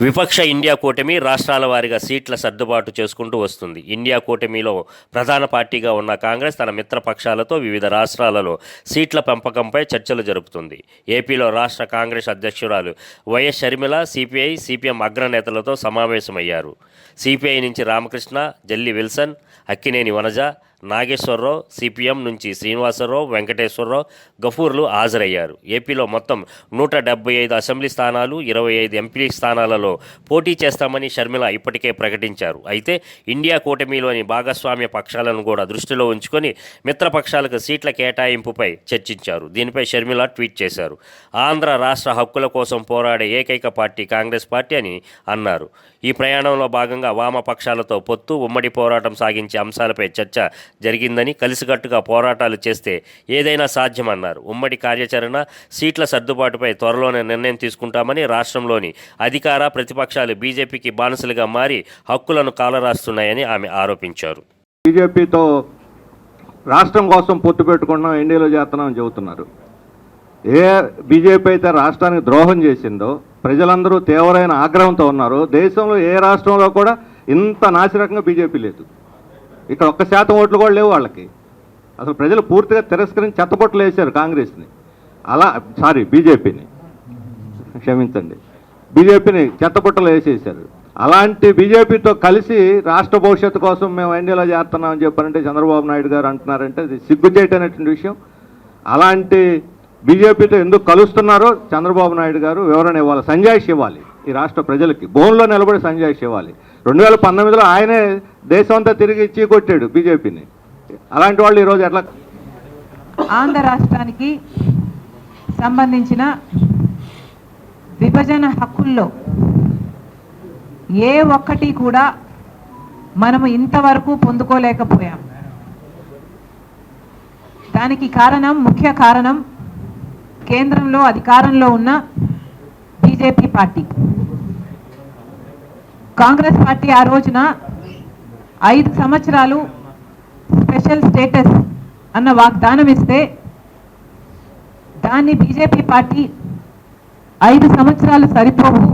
విపక్ష ఇండియా కూటమి రాష్ట్రాల వారీగా సీట్ల సర్దుబాటు చేసుకుంటూ వస్తుంది. ఇండియా కూటమిలో ప్రధాన పార్టీగా ఉన్న కాంగ్రెస్ తన మిత్రపక్షాలతో వివిధ రాష్ట్రాలలో సీట్ల పెంపకంపై చర్చలు జరుపుతుంది. ఏపీలో రాష్ట్ర కాంగ్రెస్ అధ్యక్షురాలు Y S Sharmila C P I C P M అగ్రనేతలతో సమావేశమయ్యారు. సిపిఐ నుంచి Ramakrishna Jalli Wilson Akkineni Vanaja Nageswara Rao C P M నుంచి శ్రీనివాసరావు వెంకటేశ్వరరావు గఫూర్లు హాజరయ్యారు. ఏపీలో మొత్తం నూట డెబ్బై ఐదు అసెంబ్లీ స్థానాలు ఇరవై ఐదు ఎంపీ స్థానాలలో పోటీ చేస్తామని షర్మిల ఇప్పటికే ప్రకటించారు. అయితే ఇండియా కూటమిలోని భాగస్వామ్య పక్షాలను కూడా దృష్టిలో ఉంచుకొని మిత్రపక్షాలకు సీట్ల కేటాయింపుపై చర్చించారు. దీనిపై షర్మిల ట్వీట్ చేశారు. ఆంధ్ర రాష్ట్ర హక్కుల కోసం పోరాడే ఏకైక పార్టీ కాంగ్రెస్ పార్టీ అని అన్నారు. ఈ ప్రయాణంలో భాగంగా వామపక్షాలతో పొత్తు ఉమ్మడి పోరాటం సాగించే అంశాలపై చర్చ జరిగిందని కలిసికట్టుగా పోరాటాలు చేస్తే ఏదైనా సాధ్యమన్నారు. ఉమ్మడి కార్యాచరణ సీట్ల సర్దుబాటుపై త్వరలోనే నిర్ణయం తీసుకుంటామని రాష్ట్రంలోని అధికార ప్రతిపక్షాలు బీజేపీకి బానిసలుగా మారి హక్కులను కాలరాస్తున్నాయని ఆమె ఆరోపించారు. బీజేపీతో రాష్ట్రం కోసం పొత్తు పెట్టుకున్నాం ఎన్డీలో చేస్తున్నాం చెబుతున్నారు. ఏ బీజేపీ అయితే రాష్ట్రానికి ద్రోహం చేసిందో ప్రజలందరూ తీవ్రమైన ఆగ్రహంతో ఉన్నారు. దేశంలో ఏ రాష్ట్రంలో కూడా ఇంత నాసిరకంగా బీజేపీ లేదు. ఇక్కడ ఒక్క శాతం ఓట్లు కూడా లేవు వాళ్ళకి. అసలు ప్రజలు పూర్తిగా తిరస్కరించి చెత్తపొట్లు వేశారు కాంగ్రెస్ని. అలా సారీ బీజేపీని. క్షమించండి. బీజేపీని చెత్తపుట్టలు వేసేసారు అలాంటి బీజేపీతో కలిసి రాష్ట్ర భవిష్యత్తు కోసం మేము ఎన్డీలో చేస్తున్నామని చెప్పారంటే చంద్రబాబు నాయుడు గారు అంటున్నారంటే అది సిగ్గుచేటైనటువంటి విషయం. అలాంటి బీజేపీతో ఎందుకు కలుస్తున్నారో చంద్రబాబు నాయుడు గారు వివరణ ఇవ్వాలి సంజాయిషి ఇవ్వాలి ఈ రాష్ట్ర ప్రజలకి. బోన్లో నిలబడి సంజాయిషి ఇవ్వాలి. రెండు వేల పంతొమ్మిదిలో ఆయనే దేశం అంతా తిరిగి చీకొట్టాడు బీజేపీని. అలాంటి వాళ్ళు ఈరోజు ఎట్లా ఆంధ్ర రాష్ట్రానికి సంబంధించిన విభజన హక్కుల్లో ఏ ఒక్కటి కూడా మనము ఇంతవరకు పొందుకోలేకపోయాం. దానికి కారణం ముఖ్య కారణం కేంద్రంలో అధికారంలో ఉన్న బీజేపీ పార్టీ. కాంగ్రెస్ పార్టీ ఆ రోజున ఐదు సంవత్సరాలు స్పెషల్ స్టేటస్ అన్న వాగ్దానం ఇస్తే దాన్ని బీజేపీ పార్టీ ఐదు సంవత్సరాలు సరిపోవు.